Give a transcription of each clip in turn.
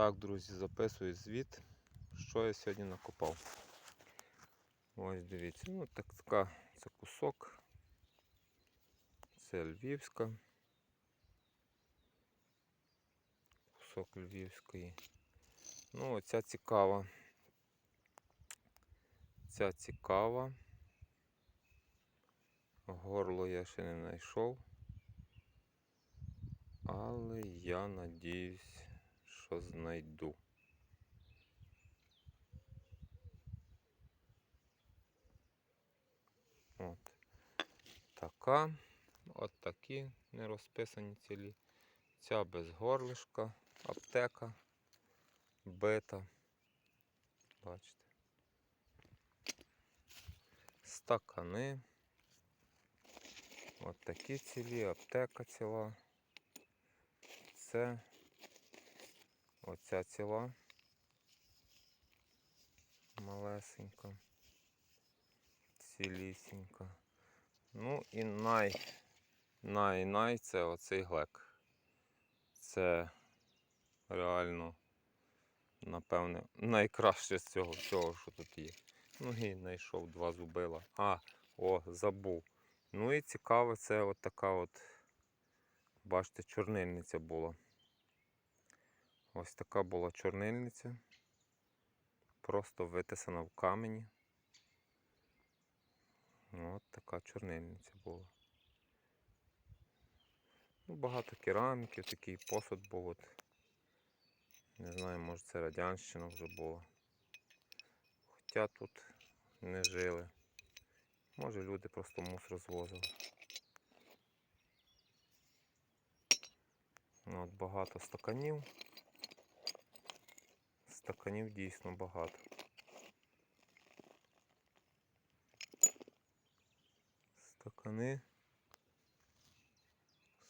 Так, друзі, записую звіт, що я сьогодні накопав. Ось дивіться, ну так, така це кусок. Це львівська. Кусок львівської. Ну, оця цікава. Ця цікава. Горло я ще не знайшов. Але я надіюсь, що знайду. От. Така. От такі не розписані цілі. Ця без горлишка, аптека, бита. Бачите. Стакани. От такі цілі, аптека ціла. Це оця ціла. Малесенька. Цілісінька. Ну і най, най, най це оцей глек. Це реально, напевне, найкраще з цього всього, що тут є. Ну і знайшов два зубила. А, о, забув. Ну і цікаво, це от така от, бачите, чорнильниця була. Ось така була чорнильниця. Просто витисана в камені. От така чорнильниця була. Ну, багато кераміків, такий посуд був. От. Не знаю, може це радянщина вже була. Хоча тут не жили. Може люди просто мусор звозили. Ну, От багато стаканів. Стаканів дійсно багато. Стакани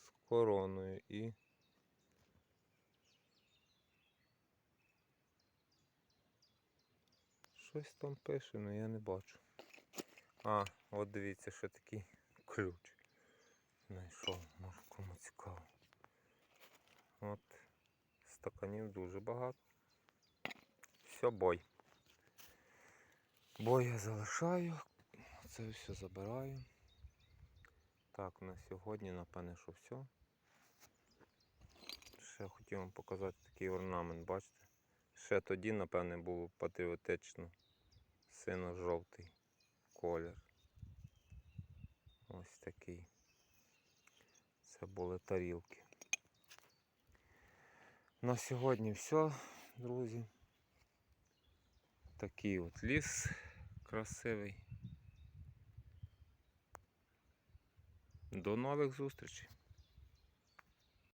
з короною і щось там пише, але я не бачу. А, от дивіться, що такий ключ. Знайшов, може кому цікаво. От стаканів дуже багато. Все, бой. Бой я залишаю, це все забираю. Так, на сьогодні, напевне, що все. Ще хотів вам показати такий орнамент, бачите? Ще тоді, напевне, було патріотично сино-жовтий колір. Ось такий. Це були тарілки. На сьогодні все, друзі. Такий от ліс красивий. До нових зустрічей!